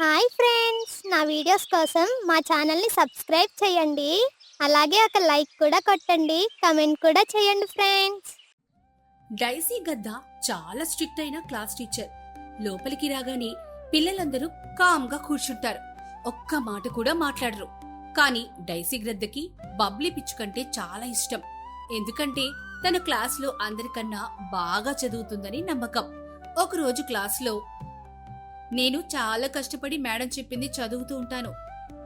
Hi friends. నా videos కోసం మా ఛానల్ని సబ్స్క్రైబ్ చేయండి. అలాగే ఒక లైక్ కూడా కొట్టండి. కమెంట్ కూడా చేయండి ఫ్రెండ్స్. డైసీ గద్ద చాలా స్ట్రిక్ట్ అయిన క్లాస్ టీచర్. లోపలికి రాగానే పిల్లలందరూ కామ్గా కూర్చుంటారు. ఒక్క మాట కూడా మాట్లాడరు. కానీ డైసీ గ్రద్దకి బబ్లీ పిచ్చుకంటే చాలా ఇష్టం. ఎందుకంటే తన క్లాస్లో అందరికన్నా బాగా చదువుతుందని నమ్మకం. ఒకరోజు క్లాస్లో నేను చాలా కష్టపడి మేడం చెప్పింది చదువుతూ ఉంటాను.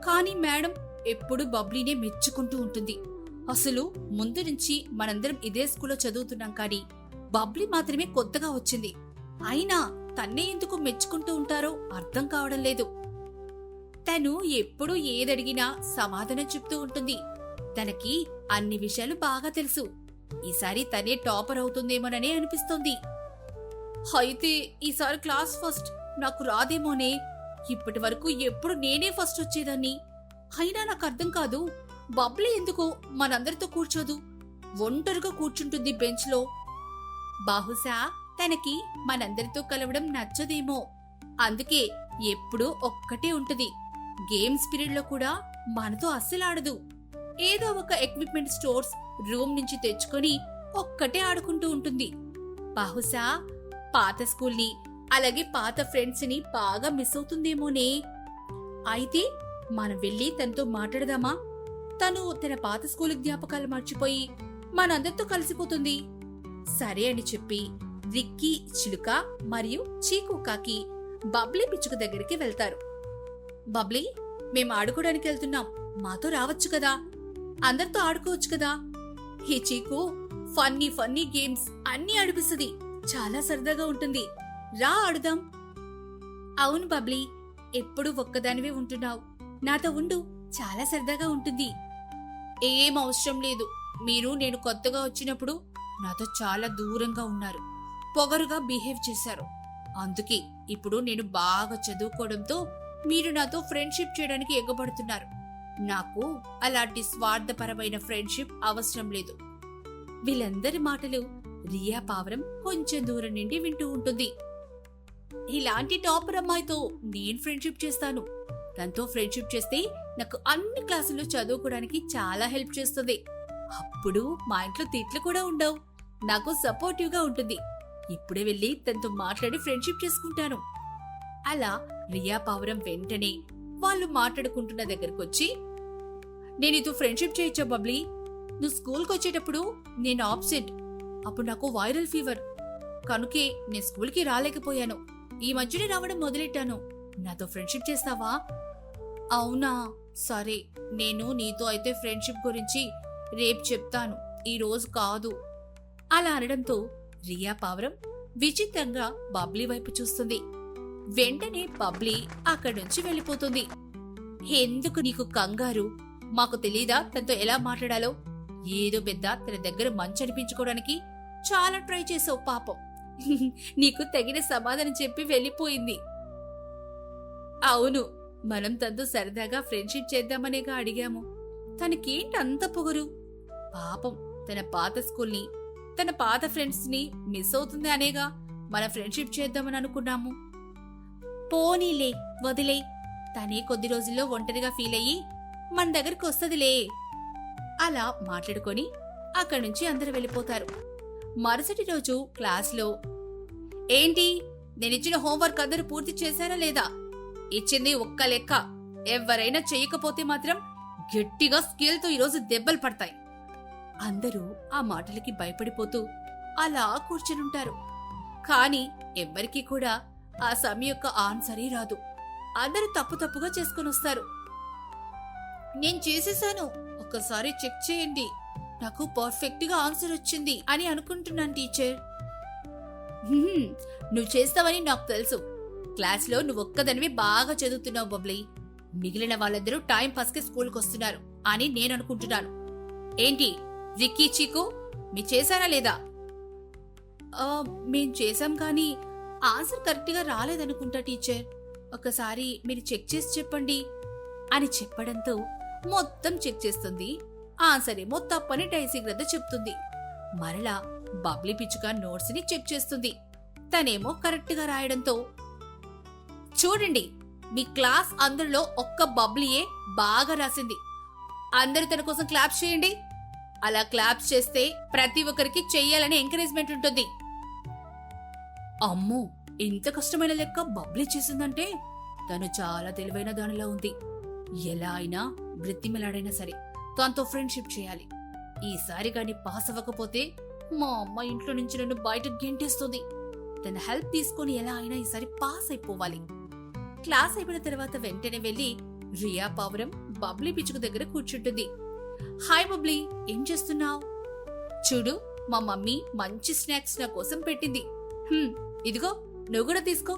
కానీ మేడం ఎప్పుడు బబ్లీనే మెచ్చుకుంటూ ఉంటుంది. అసలు ముందు నుంచి మనందరం ఇదే స్కూల్లో చదువుతున్నాం కానీ బబ్లీ మాత్రమే కొత్తగా వచ్చింది. అయినా తన్నే ఎందుకు మెచ్చుకుంటూ ఉంటారో అర్థం కావడం లేదు. తను ఎప్పుడు ఏదడిగినా సమాధానం చెప్తూ ఉంటుంది. తనకి అన్ని విషయాలు బాగా తెలుసు. ఈసారి తనే టాపర్ అవుతుందేమోననే అనిపిస్తోంది. అయితే ఈసారి క్లాస్ ఫస్ట్ నాకు రాదేమోనే. ఇప్పటి వరకు ఎప్పుడు నేనే ఫస్ట్ వచ్చేదాన్ని. అయినా నాకు అర్థం కాదు బబ్లీ ఎందుకు మనందరితో కూర్చోదు. ఒంటరిగా కూర్చుంటుంది బెంచ్లో బహుశా తనకి మనందరితో కలవడం నచ్చదేమో. అందుకే ఎప్పుడూ ఒక్కటే ఉంటుంది. గేమ్స్ పీరియడ్లో కూడా మనతో అస్సలు ఆడదు. ఏదో ఒక ఎక్విప్మెంట్ స్టోర్స్ రూమ్ నుంచి తెచ్చుకొని ఒక్కటే ఆడుకుంటూ ఉంటుంది. బహుశా పాత స్కూల్ని అలాగే పాత ఫ్రెండ్స్ని బాగా మిస్ అవుతుందేమోనే. అయితే మనం వెళ్ళి తనతో మాట్లాడదామా? తను తన పాత స్కూల్ జ్ఞాపకాలు మర్చిపోయి మనందరితో కలిసిపోతుంది. సరే అని చెప్పి రిక్కీ చిలుక మరియు చీకు కాకి బబ్లీ పిచ్చుక దగ్గరికి వెళ్తారు. బబ్లీ మేము ఆడుకోవడానికి వెళ్తున్నాం. మాతో రావచ్చు కదా? అందరితో ఆడుకోవచ్చు కదా? ఈ చీకు ఫన్నీ ఫన్నీ గేమ్స్ అన్నీ ఆడిపిస్తుంది. చాలా సరదాగా ఉంటుంది. రా ఆడుదాం అవును బబ్లీ ఎప్పుడు ఒక్కదానివే ఉంటున్నావు. నాతో ఉండు చాలా సరదాగా ఉంటుంది. ఏం అవసరం లేదు. మీరు నేను కొత్తగా వచ్చినప్పుడు నాతో చాలా దూరంగా ఉన్నారు. పొగరుగా బిహేవ్ చేశారు. అందుకే ఇప్పుడు నేను బాగా చదువుకోవడంతో మీరు నాతో ఫ్రెండ్షిప్ చేయడానికి ఎగబడుతున్నారు. నాకు అలాంటి స్వార్థపరమైన ఫ్రెండ్షిప్ అవసరం లేదు. వీళ్ళందరి మాటలు రియా పావరం కొంచెం దూరం నుండి వింటూ ఉంటుంది. ఇలాంటి టాపర్ అమ్మాయితో నేను ఫ్రెండ్షిప్ చేస్తాను. తనతో ఫ్రెండ్షిప్ చేస్తే నాకు అన్ని క్లాసుల్లో చదువుకోవడానికి చాలా హెల్ప్ చేస్తుంది. అప్పుడు మా ఇంట్లో తిట్లు కూడా ఉండవు. నాకు సపోర్టివ్గా ఉంటుంది. ఇప్పుడే వెళ్ళి తనతో మాట్లాడి ఫ్రెండ్షిప్ చేసుకుంటాను. అలా రియా పావురం వెంటనే వాళ్ళు మాట్లాడుకుంటున్న దగ్గరకు వచ్చి నేను ఇతో ఫ్రెండ్షిప్ చేయొచ్చా బబ్లీ? నువ్వు స్కూల్కి వచ్చేటప్పుడు నేను ఆబ్సెంట్. అప్పుడు నాకు వైరల్ ఫీవర్. కనుకే నేను స్కూల్కి రాలేకపోయాను. ఈ మధ్యనే రావడం మొదలెట్టాను. నాతో ఫ్రెండ్షిప్ చేస్తావా? అవునా? సరే నేను నీతో అయితే ఫ్రెండ్షిప్ గురించి రేపు చెప్తాను. ఈ రోజు కాదు. అలా అనడంతో రియా పావరం విచిత్రంగా బబ్లీ వైపు చూస్తుంది. వెంటనే బబ్లీ అక్కడి నుంచి వెళ్ళిపోతుంది. ఎందుకు నీకు కంగారు? మాకు తెలీదా తనతో ఎలా మాట్లాడాలో? ఏదో పెద్ద తన దగ్గర మంచి అనిపించుకోవడానికి చాలా ట్రై చేసావు పాపం. నీకు తగిన సమాధానం చెప్పి వెళ్ళిపోయింది. అవును మనం తనతో సరదాగా ఫ్రెండ్షిప్ చేద్దామనేగా అడిగాము. తనకేంటి అంత పొగరు? పాపం తన పాత స్కూల్ని తన పాత ఫ్రెండ్స్ని మిస్ అవుతుంది అనేగా మన ఫ్రెండ్షిప్ చేద్దామని అనుకున్నాము. పోనీలే వదిలే. తనే కొద్ది రోజుల్లో ఒంటరిగా ఫీల్ అయ్యి మన దగ్గరికి వస్తదిలే. అలా మాట్లాడుకొని అక్కడి నుంచి అందరు వెళ్ళిపోతారు. మరుసటి రోజు క్లాస్లో ఏంటి? నేనిచ్చిన హోంవర్క్ అందరూ పూర్తి చేశారా లేదా? ఇచ్చింది ఒక్క లెక్క. ఎవరైనా చేయకపోతే మాత్రం గట్టిగా స్కేల్తో ఈరోజు దెబ్బలు పడతాయి. అందరూ ఆ మాటలకి భయపడిపోతూ అలా కూర్చునుంటారు. కాని ఎవ్వరికీ కూడా ఆ సమి యొక్క ఆన్సరే రాదు. అందరూ తప్పు తప్పుగా చేసుకొని వస్తారు నేను చేసేసాను. ఒక్కసారి చెక్ చేయండి. నాకు పర్ఫెక్ట్గా ఆన్సర్ వచ్చింది అని అనుకుంటున్నాను టీచర్ "హ్మ్, నువ్వు చేస్తావని నాకు తెలుసు. క్లాస్లో నువ్వు ఒక్కదనివి బాగా చదువుతున్నావు బబ్లీ. మిగిలిన వాళ్ళందరూ టైం పాస్కి స్కూల్కి వస్తున్నారు అని నేను అనుకుంటున్నాను. ఏంటి రిక్కీ చీకు మీ చేశారా లేదా? "ఆ, మేం చేశాం కానీ ఆన్సర్ కరెక్ట్గా రాలేదనుకుంటా టీచర్ ఒకసారి మీరు చెక్ చేసి చెప్పండి అని చెప్పడంతో మొత్తం చెక్ చేస్తుంది. ఆన్సర్ ఏమో తప్పని డైసీ గ్రద్ద చెప్తుంది. మరలా బబ్లీ పిచ్చుక నోట్స్ని చెక్ చేస్తుంది. తనేమో కరెక్ట్గా రాయడంతో చూడండి మీ క్లాస్ అందరిలో ఒక్క బబ్లీయే బాగా రాసింది. అందరూ తన కోసం క్లాప్స్ చేయండి. అలా క్లాప్స్ చేస్తే ప్రతి ఒక్కరికి చెయ్యాలని ఎంకరేజ్మెంట్ ఉంటుంది. అమ్మో! ఇంత కష్టమైన లెక్క బబ్లీ చేసిందంటే? తను చాలా తెలివైన దానిలా ఉంది. ఎలా అయినా బ్రతిమలాడైనా సరే. తనతో ఫ్రెండ్షిప్ చేయాలి. ఈసారి గాని పాస్ అవ్వకపోతే మా అమ్మ ఇంట్లో నుంచి నన్ను బయట గెంటేస్తుంది. తన హెల్ప్ తీసుకొని ఎలా అయినా ఈసారి పాస్ అయిపోవాలి. క్లాస్ అయిపోయిన తర్వాత వెంటనే వెళ్ళి రియా పావురం బబ్లీ పిచ్చుకు దగ్గర కూర్చుంటుంది. హాయ్ బబ్లీ ఏం చేస్తున్నావు? చూడు మా మమ్మీ మంచి స్నాక్స్ నా కోసం పెట్టింది. ఇదిగో నువ్వు కూడా తీసుకో.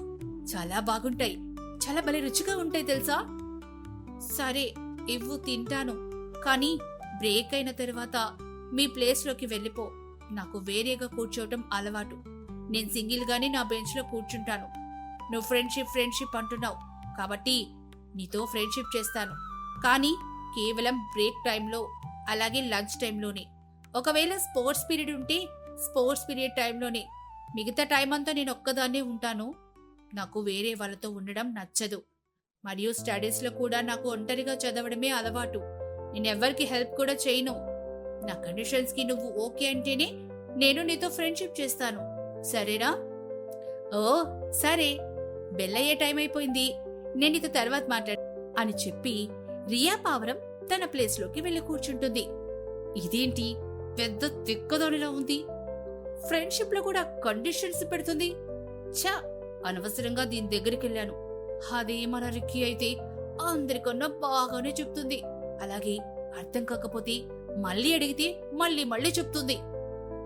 చాలా బాగుంటాయి. చాలా భలే రుచిగా ఉంటాయి తెలుసా? సరే ఇవ్వు తింటాను. కానీ బ్రేక్ అయిన తర్వాత మీ ప్లేస్లోకి వెళ్ళిపో. నాకు వేరేగా కూర్చోవటం అలవాటు. నేను సింగిల్గానే నా బెంచ్లో కూర్చుంటాను. నువ్వు ఫ్రెండ్షిప్ ఫ్రెండ్షిప్ అంటున్నావు కాబట్టి నీతో ఫ్రెండ్షిప్ చేస్తాను. కానీ కేవలం బ్రేక్ టైంలో అలాగే లంచ్ టైంలోనే. ఒకవేళ స్పోర్ట్స్ పీరియడ్ ఉంటే స్పోర్ట్స్ పీరియడ్ టైంలోనే. మిగతా టైం అంతా నేను ఒక్కదాన్నే ఉంటాను. నాకు వేరే వాళ్ళతో ఉండడం నచ్చదు. మరియు స్టడీస్లో కూడా నాకు ఒంటరిగా చదవడమే అలవాటు. నేను ఎవరికి హెల్ప్ కూడా చేయను. నా కండిషన్స్కి నువ్వు ఓకే అంటేనే నేను నీతో ఫ్రెండ్షిప్ చేస్తాను. సరేనా ఓ సరే. బెల్ అయ్యే టైం అయిపోయింది. నేను నీతో తర్వాత మాట్లాడు అని చెప్పి రియా పావరం తన ప్లేస్లోకి వెళ్ళి కూర్చుంటుంది. ఇదేంటి? పెద్ద తిక్కదోనిలా ఉంది. ఫ్రెండ్షిప్లో కూడా కండిషన్స్ పెడుతుంది. ఛా అనవసరంగా దీని దగ్గరికి వెళ్ళాను అదే మన రిక్కి అయితే అందరికన్నా బాగానే చెప్తుంది. అలాగే అర్థం కాకపోతే మళ్ళీ అడిగితే మళ్ళీ మళ్ళీ చెప్తుంది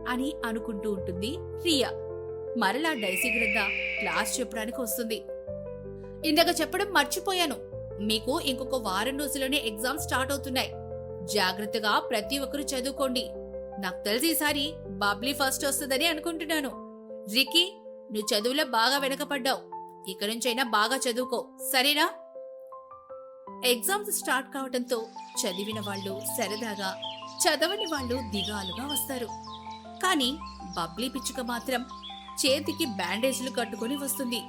అని అనుకుంటూ ఉంటుంది రియా. మరలా డైసీ గ్రద్ద క్లాస్ చెప్పడానికి వస్తుంది. ఇందాక చెప్పడం మర్చిపోయాను. మీకు ఇంకొక వారం రోజుల్లోనే ఎగ్జామ్ స్టార్ట్ అవుతున్నాయి. జాగ్రత్తగా ప్రతి ఒక్కరు చదువుకోండి. నాకు తెలిసి ఈసారి బాబ్లీ ఫస్ట్ వస్తుందని అనుకుంటున్నాను. రికీ నువ్వు చదువులో బాగా వెనకపడ్డావు. ఇక నుంచైనా బాగా చదువుకో. సరేనా? ఎగ్జామ్స్ స్టార్ట్ కావడంతో చదివిన వాళ్ళు సరదాగా చదవని వాళ్ళు దిగాలుగా వస్తారు. కానీ బబ్లీ పిచ్చుక మాత్రం చేతికి బ్యాండేజ్లు కట్టుకొని వస్తుంది.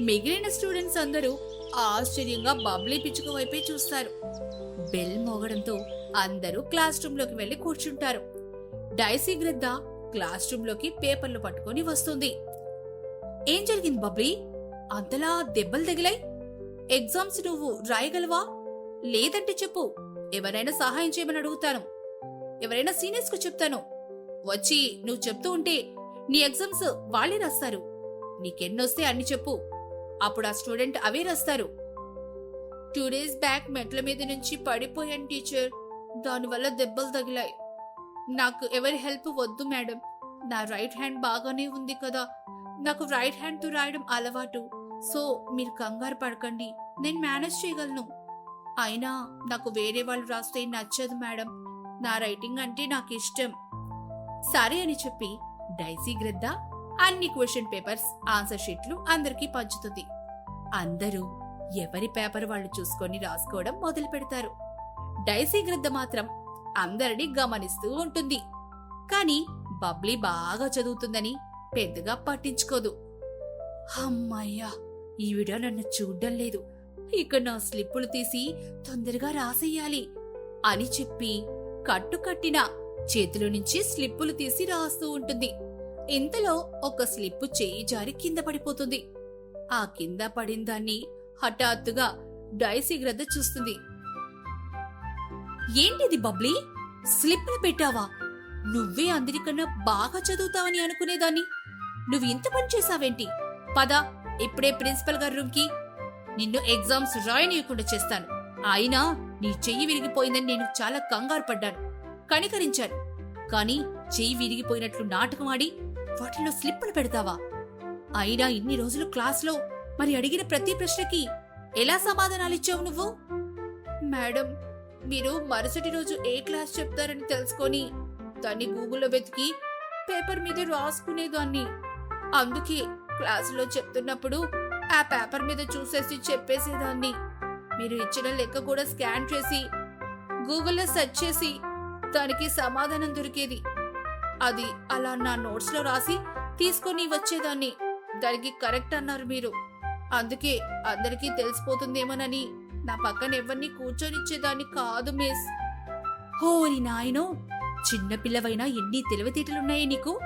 మిగిలిన స్టూడెంట్స్ అందరూ ఆశ్చర్యంగా బబ్లీ పిచ్చుక వైపే చూస్తారు. బెల్ మోగడంతో అందరూ క్లాస్ రూమ్లోకి వెళ్ళి కూర్చుంటారు. డైసీ గ్రద్ద క్లాస్ రూమ్లోకి పేపర్లు పట్టుకొని వస్తుంది. ఏం జరిగింది బబ్లీ? అంతలా దెబ్బలు తగిలాయి? ఎగ్జామ్స్ నువ్వు రాయగలవా? లేదంటే చెప్పు. ఎవరైనా సహాయం చేయమని అడుగుతాను. ఎవరైనా సీనియర్స్కు చెప్తాను. వచ్చి నువ్వు చెప్తూ ఉంటే నీ ఎగ్జామ్స్ వాళ్ళే రాస్తారు. నీకెన్నొస్తే అన్ని చెప్పు. అప్పుడు ఆ స్టూడెంట్ అవే రాస్తారు. టూ డేస్ బ్యాక్ మెట్ల మీద నుంచి పడిపోయాను టీచర్. దానివల్ల దెబ్బలు తగిలాయి. నాకు ఎవరి హెల్ప్ వద్దు మేడం. నా రైట్ హ్యాండ్ బాగానే ఉంది కదా. నాకు రైట్ హ్యాండ్తో రాయడం అలవాటు. సో మీరు కంగారు పడకండి. నేను మేనేజ్ చేయగలను. అయినా నాకు వేరే వాళ్ళు రాస్తే నచ్చదు మేడం. నా రైటింగ్ అంటే నాకు ఇష్టం. సరే అని చెప్పి డైసీ గ్రద్ద అన్ని క్వశ్చన్ పేపర్స్ ఆన్సర్ షీట్లు అందరికీ పంచుతుంది. అందరూ ఎవరి పేపర్ వాళ్ళు చూసుకొని రాసుకోవడం మొదలు పెడతారు. డైసీ గ్రద్ద మాత్రం అందరినీ గమనిస్తూ ఉంటుంది. కానీ బబ్లీ బాగా చదువుతుందని పెద్దగా పట్టించుకోదు. అమ్మయ్యా! ఈవిడ నన్ను చూడ్డం లేదు. ఇక నా స్లిప్పులు తీసి తొందరగా రాసేయాలి అని చెప్పి కట్టుకట్టిన చేతిలో నుంచి స్లిప్పులు తీసి రాస్తూ ఉంటుంది. ఇంతలో ఒక స్లిప్పు చేయి జారి కింద పడిపోతుంది. ఆ కింద పడిన దాన్ని హఠాత్తుగా డైసీ గ్రద్ద చూస్తుంది. ఏంటిది బబ్లీ? స్లిప్పులు పెట్టావా? నువ్వే అందరికన్నా బాగా చదువుతావని అనుకునేదాన్ని. నువ్వు ఇంత పని చేసావేంటి పద ఇప్పుడే ప్రిన్సిపల్ గారి రూమ్కి. నిన్ను ఎగ్జామ్స్ రాయనీయకుండా చేస్తాను. అయినా నీ చెయ్యి విరిగిపోయిందని నేను చాలా కంగారు పడ్డాను. కనికరించాను. కానీ చెయ్యి విరిగిపోయినట్లు నాటకమాడి వాటిలో స్లిప్పులు పెడతావా? అయినా ఇన్ని రోజులు క్లాస్లో మరి అడిగిన ప్రతి ప్రశ్నకి ఎలా సమాధానాలిచ్చావు నువ్వు? మేడం మీరు మరుసటి రోజు ఏ క్లాస్ చెప్తారని తెలుసుకొని దాన్ని గూగుల్లో వెతికి పేపర్ మీద రాసుకునేదాన్ని. అందుకే క్లాసులో చెప్తున్నప్పుడు ఆ పేపర్ మీద చూసేసి చెప్పేసేదాన్ని. మీరు ఇచ్చిన లెక్క కూడా స్కాన్ చేసి గూగుల్లో సెర్చ్ చేసి దానికి సమాధానం దొరికేది. అది అలా నా నోట్స్లో రాసి తీసుకొని వచ్చేదాన్ని. దానికి కరెక్ట్ అన్నారు మీరు. అందుకే అందరికీ తెలిసిపోతుందేమోనని నా పక్కన ఎవరిని కూర్చొనిచ్చేదాన్ని కాదు మిస్. హోరి నాయనో చిన్న పిల్లవైనా ఎన్ని తెలివితేటలున్నాయి నీకు?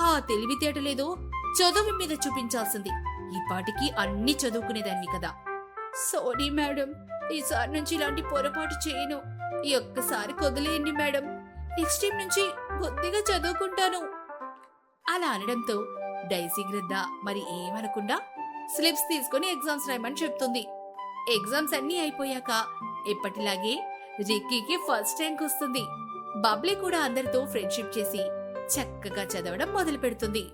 ఆ తెలివితేటలేదో చదువు మీద చూపించాల్సింది. ఈ పాటికి అన్ని చదువుకునేదాన్ని కదా. సారీ మేడం ఈసారి నుంచి ఇలాంటి పొరపాటు చేయను. ఈ ఒక్కసారి కొదిలేయండి మేడం నెక్స్ట్ టైం నుంచి కొద్దిగా చదువుకుంటాను. అలా అనడంతో డైసీ గ్రద్ద మరి ఏమనకుండా స్లిప్స్ తీసుకొని ఎగ్జామ్స్ రాయమని చెప్తుంది. ఎగ్జామ్స్ అన్నీ అయిపోయాక ఎప్పటిలాగే రిక్కీకి ఫస్ట్ ర్యాంక్ వస్తుంది. బబ్లీ కూడా అందరితో ఫ్రెండ్షిప్ చేసి చక్కగా చదవడం మొదలు పెడుతుంది